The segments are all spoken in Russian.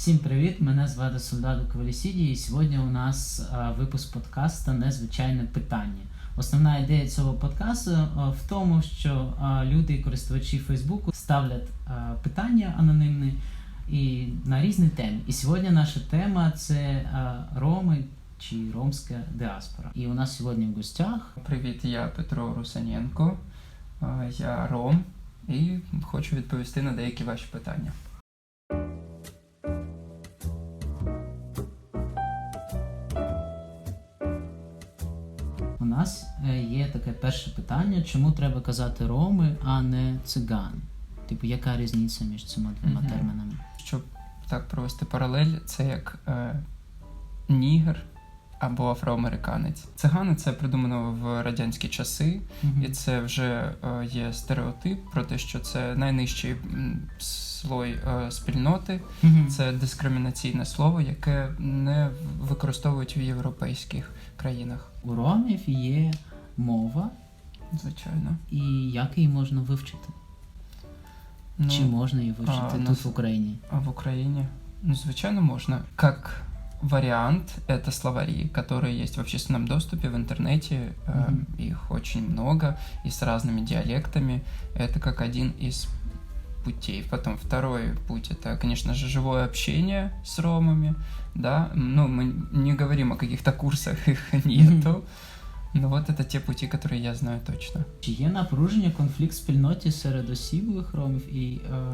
Всім привіт! Мене звати Солдату Квалісіді, і сьогодні у нас а, випуск подкасту Незвичайне питання. Основна ідея цього подкасту а, в тому, що а, люди і користувачі Фейсбуку ставлять питання анонімні і на різні теми. І сьогодні наша тема це Роми чи ромська діаспора. І у нас сьогодні в гостях Привіт, я Петро Русаненко, е, я Ром і хочу відповісти на деякі ваші питання. Перше питання: чому треба казати роми, а не цигани? Типу, яка різниця між цими двома Мгм. термінами? Щоб так провести паралель, це як е, нігер або афроамериканець. Цигани це придумано в радянські часи, Мгм. і це вже е, є стереотип про те, що це найнижчий слой е, спільноти, Мгм. це дискримінаційне слово, яке не використовують в європейських країнах. У ромів є мова, Звичайно. і як її можна вивчити? Ну, Чи можна її вивчити а, тут нас- в Україні? А в Украине? Ну, звичайно, можно. Как вариант, это словари, которые есть в общественном доступе в интернете. э, Мгм. Их очень много и с разными диалектами. Это как один из путей. Потом второй путь это, конечно же, живое общение с ромами. Да, ну мы не говорим о каких-то курсах, их нету. Но вот это те пути, которые я знаю точно. Чи є напруження, конфлікт в спільноті серед осібових ромів і е,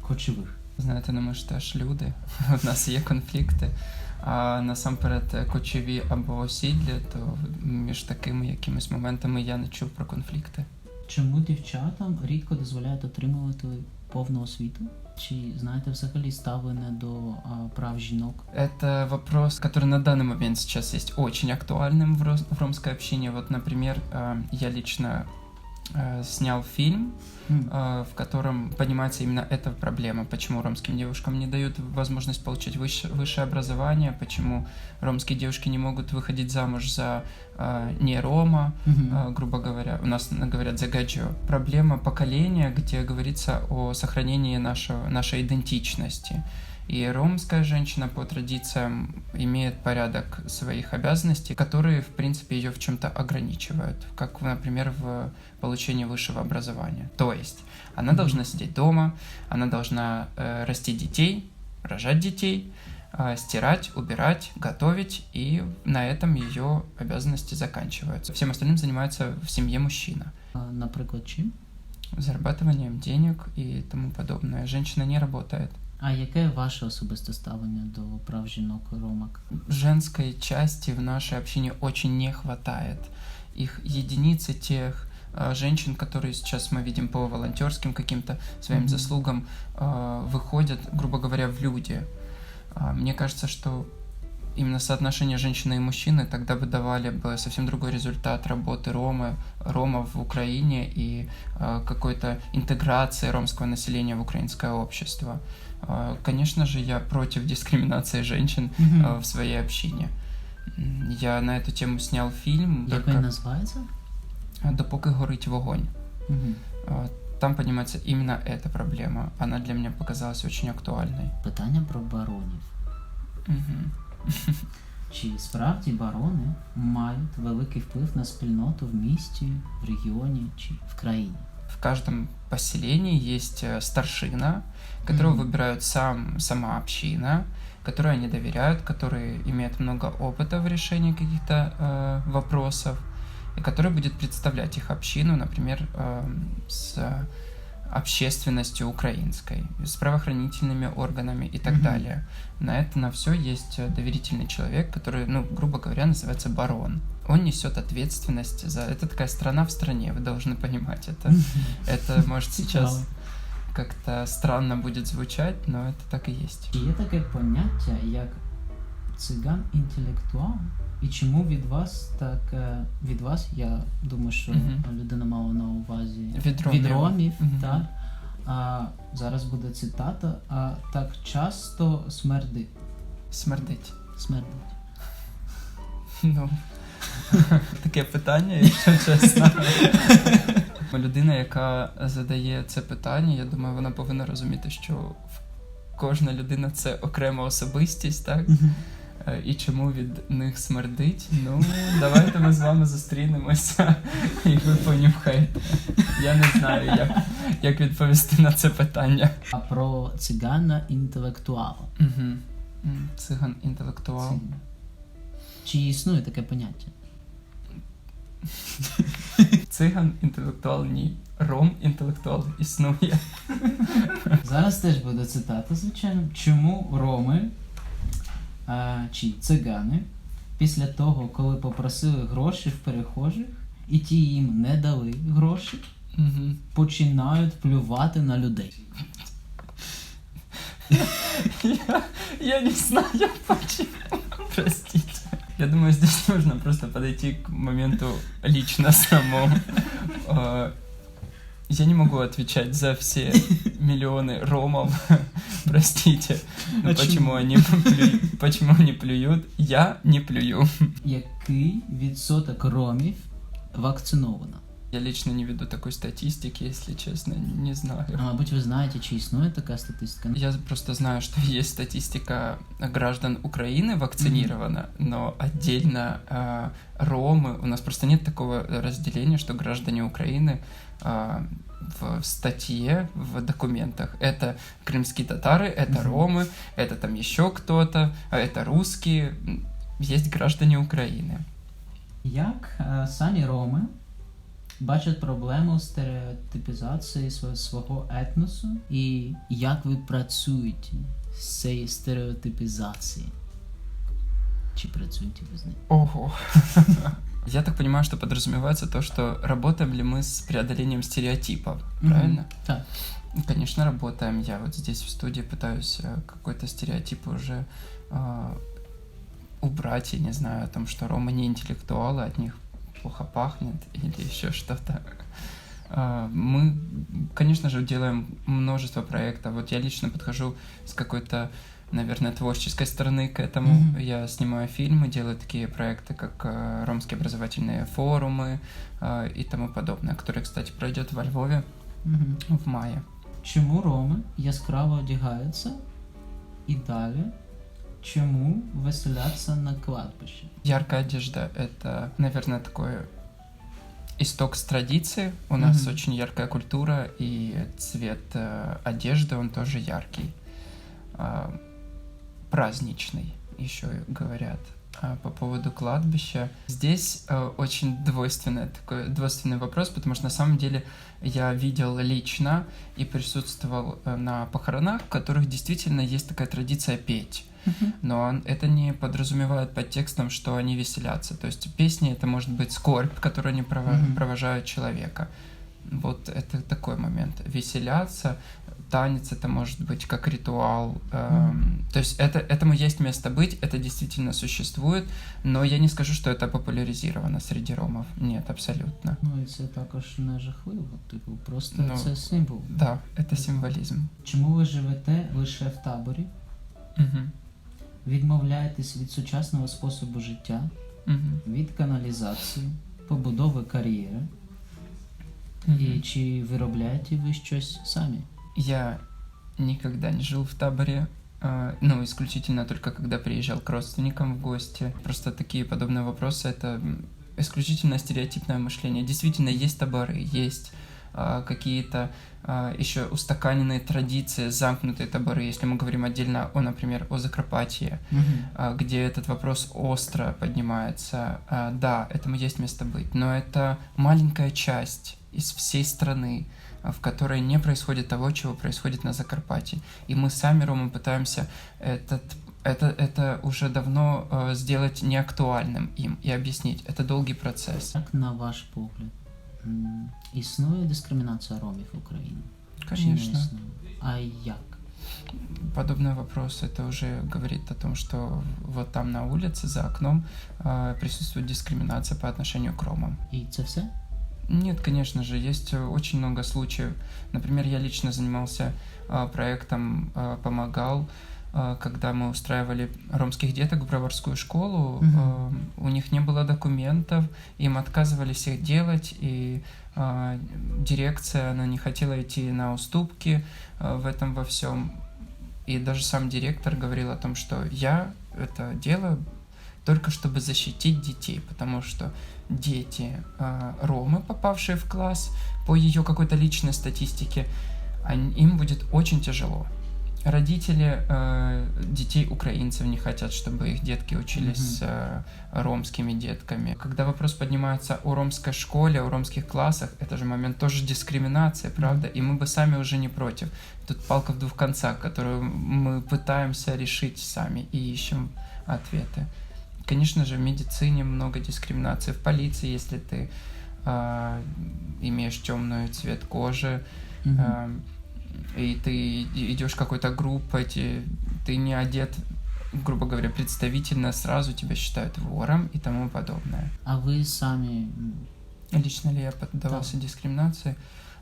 кочових? Знаєте, ну ми ж теж люди, у нас є конфлікти. А насамперед е, кочові або осідлі, то між такими якимись моментами я не чув про конфлікти. Чому дівчатам рідко дозволяють отримувати повну освіту? Чи знаєте взагалі ставлення до а, прав жінок? Это вопрос, который на данный момент сейчас есть очень актуальным в, рос- в ромской общине. Вот, например, э, я лично э, снял фильм, э, в котором поднимается именно эта проблема, почему ромским девушкам не дают возможность получить выше- высшее образование, почему ромские девушки не могут выходить замуж за э, не рома, э, грубо говоря, у нас говорят за гаджио. Проблема поколения, где говорится о сохранении нашего, нашей идентичности. И ромская женщина по традициям имеет порядок своих обязанностей, которые, в принципе, ее в чем-то ограничивают, как, например, в получении высшего образования. То есть она должна сидеть дома, она должна э, растить детей, рожать детей, э, стирать, убирать, готовить, и на этом ее обязанности заканчиваются. Всем остальным занимается в семье мужчина. А, Наприклад, чим? Зарабатыванием денег и тому подобное. Женщина не работает. А яке ваше особисте ставлення до прав жінок ромок? Женской части в нашей общине очень не хватает. Их единицы тех э, женщин, которые сейчас мы видим по волонтерским каким-то своим Мгм. заслугам, э, выходят, грубо говоря, в люди. А, Мне кажется, что именно соотношение женщины и мужчины тогда бы давали бы совсем другой результат работы ромы, ромов в Украине и э, какой-то интеграции ромского населения в украинское общество. Э, Конечно же, я против дискриминации женщин Мгм. э, в своей общине. М, Я на эту тему снял фильм Як только він називається? «Допоки горить вогонь». Мгм. Э, Там поднимается именно эта проблема. Она для меня показалась очень актуальной. Питання про баронів. Мгм. Чи справді барони мають великий вплив на спільноту в місті, в регіоні чи в країні? В каждом поселении есть э, старшина, которого Мгм. выбирают сам, сама община, которой они доверяют, который имеет много опыта в решении каких-то э, вопросов, и который будет представлять их общину, например, э, с общественностью украинской, с правоохранительными органами и так Мгм. далее. На это, на все есть э, доверительный человек, который, ну, грубо говоря, называется барон. Он несет ответственность за... Это такая страна в стране, вы должны понимать это. Это, может, сейчас как-то странно будет звучать, но это так и есть. Чи є таке поняття, як циган інтелектуал? І чому від вас так е, від вас, я думаю, що Мгм. людина мала на увазі Від ромів. від ромів, Мгм. так? А зараз буде цитата, а так часто смердить. Смердить. Смердить. Ну, таке питання, якщо чесно. Людина, яка задає це питання, я думаю, вона повинна розуміти, що кожна людина це окрема особистість, так? Е, І чому від них смердить? Ну, давайте ми з вами зустрінемося і ви понюхаєте. Я не знаю, як, як відповісти на це питання. А про цигана інтелектуала. Угу. Циган інтелектуал. Чи існує таке поняття? Циган інтелектуал ні. Ром інтелектуал існує. Зараз теж буде цитата, звичайно. Чому роми чи цигани після того, коли попросили гроші в перехожих, і ті їм не дали гроші, Угу. починають плювати на людей? Я, я не знаю почему. Простите. Я думаю, здесь нужно просто подойти к моменту лично самому. Я не могу отвечать за все миллионы ромов. Простите. Но А почему чему? они, плю- почему они плюют? Я не плюю. Який відсоток ромів вакциновано? Я лично не веду такой статистики, если честно, не знаю. А мабуть, ви знаєте, чи існує така статистика? Я просто знаю, что есть статистика граждан Украины вакцинировано, но отдельно э, ромы, у нас просто нет такого разделения, что граждане Украины э, в статье, в документах, это крымские татары, это Мгм. ромы, это там еще кто-то, а это русские, М, есть граждане Украины. Як е, самі роми бачать проблему стереотипізації свого, свого етносу, і як ви працюєте з цією стереотипізацією? Чи працюєте ви з нею? Ого. Я так понимаю, что подразумевается то, что работаем ли мы с преодолением стереотипов, правильно? Так. Ну, Конечно, работаем. Я вот здесь в студии пытаюсь э, какой-то стереотип уже э, убрать, я не знаю, о том, что ромы не интеллектуалы, от них плохо пахнет или еще что-то. А, Мы, конечно же, делаем множество проектов. Вот я лично подхожу с какой-то, наверное, творческой стороны к этому. Мгм. Я снимаю фильмы, делаю такие проекты, как э, ромские образовательные форумы э, и тому подобное, которые, кстати, пройдет во Львове Угу. в мае. Чому роми яскраво одягаються і далі? Чому веселяться на кладбищі? Яркая одежда — это, наверное, такой исток с традиции. У нас Мгм. очень яркая культура, и цвет э, одежды, он тоже яркий. Праздничный, еще говорят. А по поводу кладбища. Здесь э, очень двойственный такой двойственный вопрос, потому что на самом деле я видел лично и присутствовал э, на похоронах, в которых действительно есть такая традиция петь но он- это не подразумевает под текстом, что они веселятся. То есть песни это может быть скорбь, которую они провожают человека. Вот это такой момент. Веселяться, танец это может быть как ритуал. эм, То есть это, этому есть место быть, это действительно существует, но я не скажу, что это популяризировано среди ромов. Нет, абсолютно. Ну і це також не жахливо, типу, просто Ну, це символ. Да, это символизм. Чому ви живете лише в таборі? Мгм. Відмовляєтесь від сучасного способу життя, Мгм. від каналізації, побудови кар'єри, Мгм. і чи виробляєте ви щось самі? Я никогда не жил в таборе, а, ну, исключительно только когда приезжал к родственникам в гости. Просто такие подобные вопросы — это исключительно стереотипное мышление. Действительно, есть таборы, есть а, какие-то а, еще устаканенные традиции, замкнутые таборы, если мы говорим отдельно о, например, о Закарпатье, а, где этот вопрос остро поднимается. А, Да, этому есть место быть, но это маленькая часть из всей страны, в которой не происходит того, чего происходит на Закарпатье. И мы сами, Рома, пытаемся этот это, это уже давно э, сделать неактуальным им и объяснить. Это долгий процесс. Як на ваш погляд, м, існує дискримінація ромів в Україні? Чи не Конечно. існує? А як? Подобный вопрос, это уже говорит о том, что вот там на улице, за окном, э, присутствует дискриминация по отношению к ромам. І це все? Нет, конечно же, есть э, очень много случаев. Например, я лично занимался э, проектом, э, помогал, когда мы устраивали ромских деток в броварскую школу. Э, У них не было документов, им отказывали всех делать, и дирекция, она не хотела идти на уступки в этом во всем. И даже сам директор говорил о том, что я это делаю только чтобы защитить детей, потому что дети э, Ромы, попавшие в класс, по ее какой-то личной статистике, они, им будет очень тяжело. Родители э, детей украинцев не хотят, чтобы их детки учились с э, ромскими детками. Когда вопрос поднимается о ромской школе, о ромских классах, это же момент тоже дискриминации, правда? И мы бы сами уже не против. Тут палка в двух концах, которую мы пытаемся решить сами и ищем ответы. Конечно же, в медицине много дискриминации, в полиции, если ты а, имеешь темный цвет кожи, Мгм. а, и ты идешь какой-то группой, те- ты не одет, грубо говоря, представительно, сразу тебя считают вором и тому подобное. А ви самі м, Лично ли я поддавался дискриминации?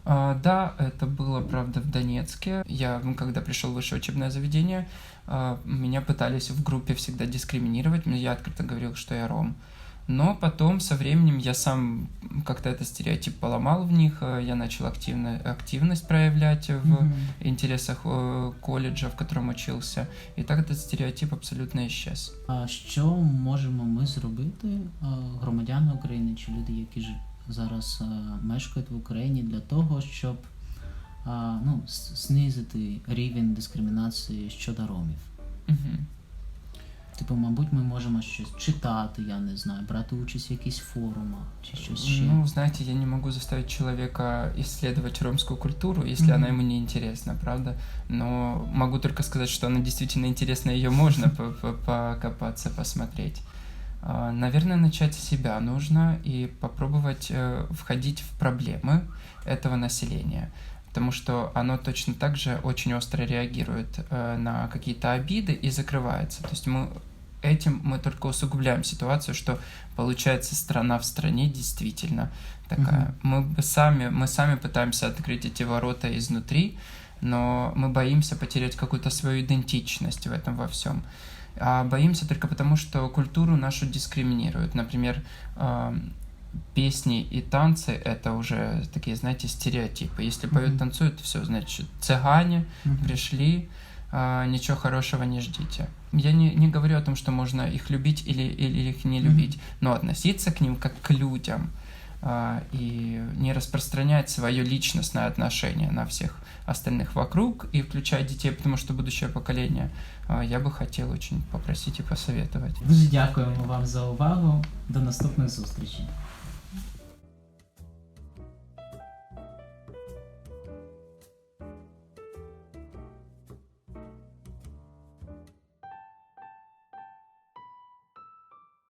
А, да, это было, правда, в Донецке. Я, когда пришел в высшее учебное заведение, а, меня пытались в группе всегда дискриминировать. Я открыто говорил, что я ром. Но потом, со временем, я сам как-то этот стереотип поломал в них. а, Я начал активно, активность проявлять в Мгм. интересах э, колледжа, в котором учился. И так этот стереотип абсолютно исчез. А що можемо ми зробити, а, громадяни України чи люди, які зараз а, мешкають в Україні, для того, щоб а, ну, с- знизити рівень дискримінації щодо ромів? Мгм. Типу, мабуть, ми можемо щось читати, я не знаю, брати участь в якісь форумах чи щось ще. Ну, знаете, я не могу заставить человека исследовать ромскую культуру, если она Мгм. ему не интересна, правда? Но могу только сказать, что она действительно интересна, ее можно по- по- покопаться, посмотреть. А, Наверное, начать с себя нужно и попробовать э, входить в проблемы этого населения. Потому что оно точно так же очень остро реагирует э, на какие-то обиды и закрывается. То есть мы этим мы только усугубляем ситуацию, что получается страна в стране действительно такая. Мы бы сами, мы сами пытаемся открыть эти ворота изнутри, но мы боимся потерять какую-то свою идентичность в этом во всем. А боимся только потому, что культуру нашу дискриминируют. Например, эм, песни и танцы это уже такие, знаете, стереотипы. Если поют, Мгм. танцуют, все, значит, цыгане Мгм. пришли, а, ничего хорошего не ждите. Я не, не говорю о том, что можно их любить или, или их не любить, но относиться к ним как к людям а, и не распространять свое личностное отношение на всех остальных вокруг и включать детей, потому что будущее поколение, а, я бы хотел очень попросить и посоветовать. Дуже дякуємо вам за увагу. До наступних зустрічей.